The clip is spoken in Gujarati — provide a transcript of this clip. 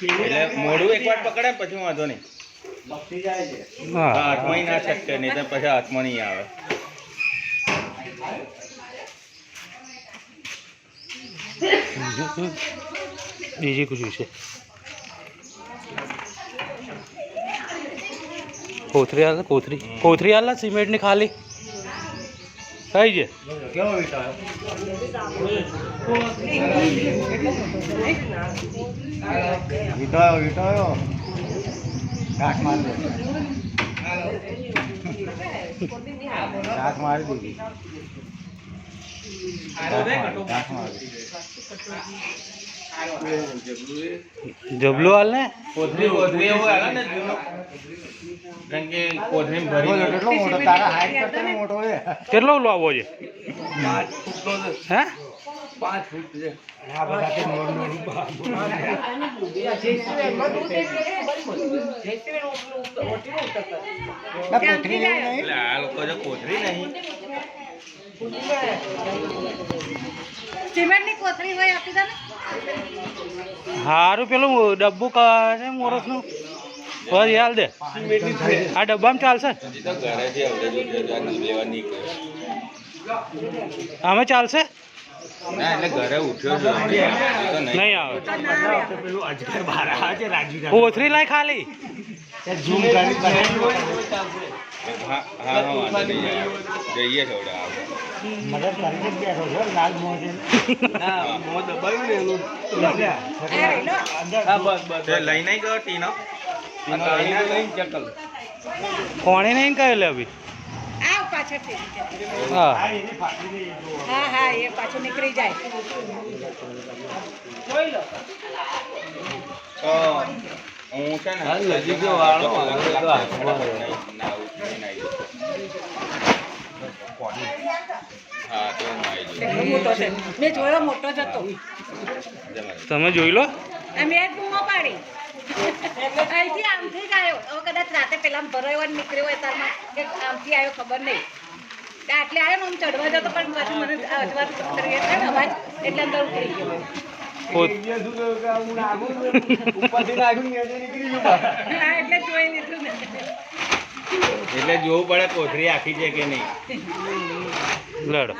એટલે મોડું એકવાર પકડે પછી વાંધો નહીં. બક્ષી જાય છે. હા હાથમાં ના છટકે નહીં તો પછી હાથમાં નહીં આવે. બીજી ખુશી છે કોથરી હાલ કોથરી? કોથરી હાલ સિમેન્ટની ખાલી? થઈ છે કેવો વિચાર વિટાયો વિટાયો કાટ માર દે કાટ મારી દીધી કાટ મારી. જબલું હાલ ને? કોથળી કોથળી એવું હાલ ને જૂનો. કારણ કે કોથળી ભરી કેટલો મોટો? તારા હાઈટ કરતા મોટો છે. કેટલો લાવવો છે? હે? પાંચ ફૂટ છે. આ બધા તે મોડ મોડ કોથળી નહીં. આ લોકો જો કોથળી નહીં. સિમેન્ટની કોથળી હોય આપી દે ને. સારું પેલું ડબ્બુ કરે મોરસનું? બસ હાલ દે. આ ડબ્બામાં ચાલશે? આમે ચાલશે? નહીં આવે. કોથરી લાય ખાલી. ઝૂમ કરી બનાવી હા હા હા વાંધો નહીં. જઈએ થોડે મદદ કરીને જ બેઠો છો લાલ તે લઈને કોણે નહીં કહે લે અભી હા. હા. હા એ પાછું નીકળી જાય. હું છે ને નજીક જો વાળો હા તો હું આવી કેટલો મોટો છે. મેં જોયો મોટો જ હતો. તમે જોઈ લો. મેં બૂમો પાડી. અહીંથી આમથી જ આવ્યો. હવે કદાચ રાતે પેલા ભરાયો હોય નીકળ્યો હોય તારમાં કે આમથી આવ્યો ખબર નહીં. આટલે આવ્યો ને આમ ચડવા જતો પણ પાછું મને અજવાર કરી ને અવાજ એટલે અંદર ઉતરી ગયો. એટલે જોઈ લીધું ને એટલે જોવું પડે કોથરી આખી છે કે નહીં. લડ.